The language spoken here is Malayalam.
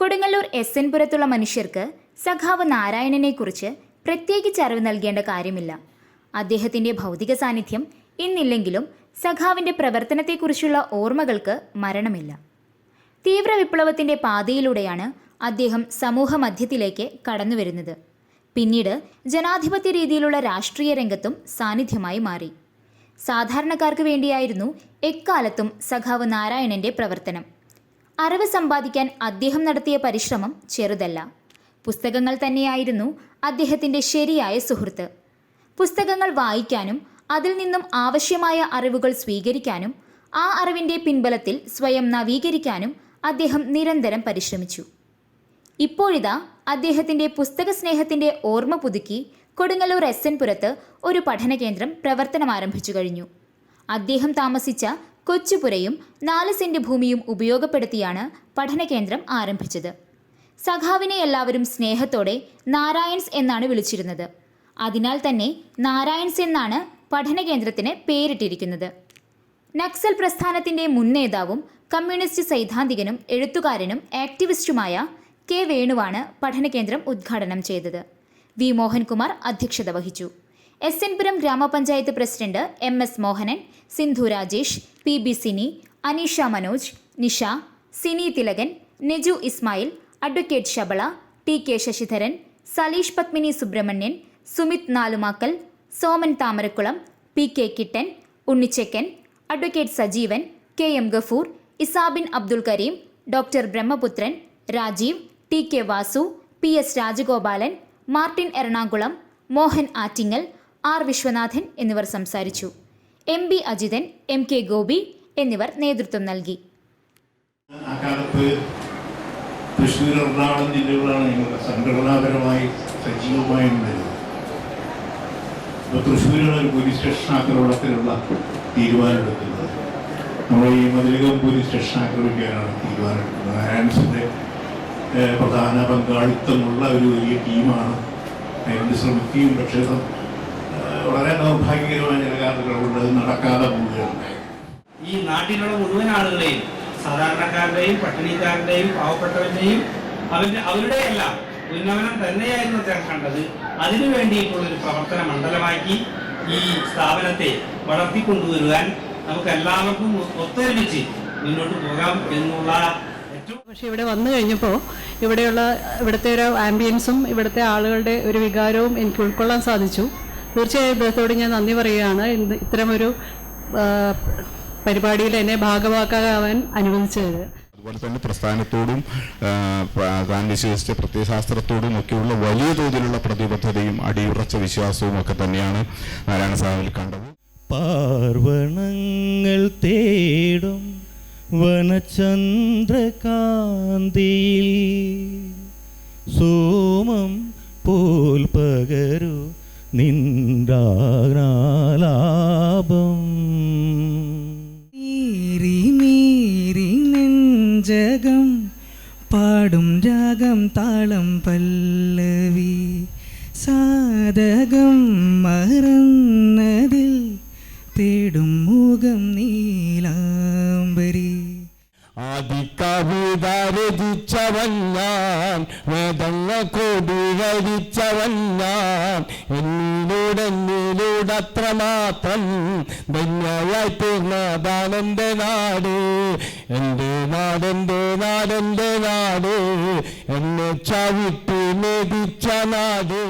കൊടുങ്ങല്ലൂർ എസ് എൻ പുരത്തുള്ള മനുഷ്യർക്ക് സഖാവ് നാരായണനെക്കുറിച്ച് പ്രത്യേകിച്ച് അറിവ് നൽകേണ്ട കാര്യമില്ല. അദ്ദേഹത്തിന്റെ ഭൗതിക സാന്നിധ്യം ഇന്നില്ലെങ്കിലും സഖാവിന്റെ പ്രവർത്തനത്തെക്കുറിച്ചുള്ള ഓർമ്മകൾക്ക് മരണമില്ല. തീവ്ര വിപ്ലവത്തിന്റെ പാതയിലൂടെയാണ് അദ്ദേഹം സമൂഹ മധ്യത്തിലേക്ക് കടന്നുവരുന്നത് പിന്നീട് ജനാധിപത്യ രീതിയിലുള്ള രാഷ്ട്രീയ രംഗത്തും സാന്നിധ്യമായി മാറി. സാധാരണക്കാർക്ക് വേണ്ടിയായിരുന്നു എക്കാലത്തും സഖാവ് നാരായണന്റെ പ്രവർത്തനം. അറിവ് സമ്പാദിക്കാൻ അദ്ദേഹം നടത്തിയ പരിശ്രമം ചെറുതല്ല. പുസ്തകങ്ങൾ തന്നെയായിരുന്നു അദ്ദേഹത്തിന്റെ ശരിയായ സുഹൃത്ത്. പുസ്തകങ്ങൾ വായിക്കാനും അതിൽ നിന്നും ആവശ്യമായ അറിവുകൾ സ്വീകരിക്കാനും ആ അറിവിന്റെ പിൻബലത്തിൽ സ്വയം നവീകരിക്കാനും അദ്ദേഹം നിരന്തരം പരിശ്രമിച്ചു. ഇപ്പോഴിതാ അദ്ദേഹത്തിന്റെ പുസ്തക സ്നേഹത്തിന്റെ ഓർമ്മ പുതുക്കി കൊടുങ്ങല്ലൂർ എസ് എൻ പുരത്ത് ഒരു പഠന കേന്ദ്രം പ്രവർത്തനം ആരംഭിച്ചു കഴിഞ്ഞു. അദ്ദേഹം താമസിച്ച കൊച്ചുപുരയും നാല് സെന്റ് ഭൂമിയും ഉപയോഗപ്പെടുത്തിയാണ് പഠന കേന്ദ്രം ആരംഭിച്ചത്. സഖാവിനെ എല്ലാവരും സ്നേഹത്തോടെ നാരായൺസ് എന്നാണ് വിളിച്ചിരുന്നത്. അതിനാൽ തന്നെ നാരായൺസ് എന്നാണ് പഠന കേന്ദ്രത്തിന് പേരിട്ടിരിക്കുന്നത്. നക്സൽ പ്രസ്ഥാനത്തിന്റെ മുൻ നേതാവും കമ്മ്യൂണിസ്റ്റ് സൈദ്ധാന്തികനും എഴുത്തുകാരനും ആക്ടിവിസ്റ്റുമായ കെ വേണുവാണ് പഠനകേന്ദ്രം ഉദ്ഘാടനം ചെയ്തത്. വി മോഹൻകുമാർ അധ്യക്ഷത വഹിച്ചു. S N Puram grama panchayat president M S Mohanan Sindhu Rajesh P B Sini Aneesha Manoj Nisha Sini Thilakan Neju Ismail advocate Shabala T K Sasidharan Saleesh Padmini Subramanian Sumith Nalumakkal Soman Thamarakkulam P K Kittan Unnichakkan advocate Sajeevan K M Gafoor Isabin Abdul Kareem doctor Brahmaputran Rajeev T K Vasu P S Rajagopalan Martin Ernakulam Mohan Attingal R Viswanathan എന്നിവർ സംസാരിച്ചു. M B Ajithan M K Gopi എന്നിവർ നേതൃത്വം നൽകി. തൃശ്ശൂർ എറണാകുളം ജില്ലകളാണ് ഞങ്ങളുടെ സംഘടനാപരമായി സജീവമായി ഉണ്ടായിരുന്നത് ഇപ്പോൾ തൃശ്ശൂരാണ് ഒരു പോലീസ് സ്റ്റേഷൻ ആക്രമണത്തിലുള്ള തീരുമാനമെടുക്കുന്നത്. നമ്മൾ ഈ മതിലകം പോലീസ് സ്റ്റേഷൻ ആക്രമിക്കാനാണ് തീരുമാനമെടുക്കുന്നത്. നാരായണസിന്റെ പ്രധാന പങ്കാളിത്തമുള്ള ഒരു വലിയ ടീമാണ്. അതിന് ശ്രമിക്കുകയും പക്ഷേ വളരെ ദൗർഭാഗ്യകരമായ ചില കാര്യങ്ങളുണ്ട് അത് നടക്കാതെ പോവുകയുണ്ടായി ഈ നാട്ടിലുള്ള മുഴുവൻ ആളുകളെയും സാധാരണക്കാരുടെയും പട്ടിണിക്കാരുടെയും പാവപ്പെട്ടവന്റെയും അവരുടെ അവരുടെ എല്ലാം ഉന്നമനം തന്നെയായിരുന്നു അദ്ദേഹം കണ്ടത്. അതിനു വേണ്ടിയിട്ടുള്ള ഒരു പ്രവർത്തന മണ്ഡലമാക്കി ഈ സ്ഥാപനത്തെ വളർത്തിക്കൊണ്ടുവരുവാൻ നമുക്ക് എല്ലാവർക്കും ഒത്തൊരുമിച്ച് മുന്നോട്ട് പോകാം എന്നുള്ള പക്ഷെ ഇവിടെ വന്നു കഴിഞ്ഞപ്പോൾ ഇവിടെയുള്ള ഇവിടുത്തെ ഒരു ആംബിയൻസും ഇവിടുത്തെ ആളുകളുടെ ഒരു വികാരവും എനിക്ക് ഉൾക്കൊള്ളാൻ സാധിച്ചു. തീർച്ചയായും ഇദ്ദേഹത്തോട് ഞാൻ നന്ദി പറയുകയാണ്. ഇന്ന് ഇത്തരമൊരു പരിപാടിയിൽ എന്നെ ഭാഗമാക്കാൻ അനുവദിച്ചത്. അതുപോലെ തന്നെ പ്രസ്ഥാനത്തോടും താൻ വിശ്വസിച്ച പ്രത്യയശാസ്ത്രത്തോടും ഒക്കെയുള്ള വലിയ തോതിലുള്ള പ്രതിബദ്ധതയും അടിയുറച്ച വിശ്വാസവും ഒക്കെ തന്നെയാണ് നാരായണ സാഹിൽ കണ്ടത്. പാർവണങ്ങൾ തേടും വനചന്ദ്രകാന്തിയിൽ സോമം പോൽ പകരു നിൻഡാലാപം മീരി മീരി നെഞ്ചകം പാടും രാഗം താളം പല്ലവി. സാധകം മറന്നതിൽ തേടും മുഖം നീലാംബരി. ആദികവിത രചിച്ചവൻ ഞാൻ വേദങ്ങ കൊടി കഴിച്ചവൻ ഞാൻ എന്നിലൂടെ എന്നിലൂടെ അത്രമാത്രം ധന്യയായി തീർന്നതാണെന്റെ നാട്. എന്റെ നാടെന്റെ നാടെന്റെ നാട് എന്നെ ചവിട്ടി മെതിച്ച നാട്.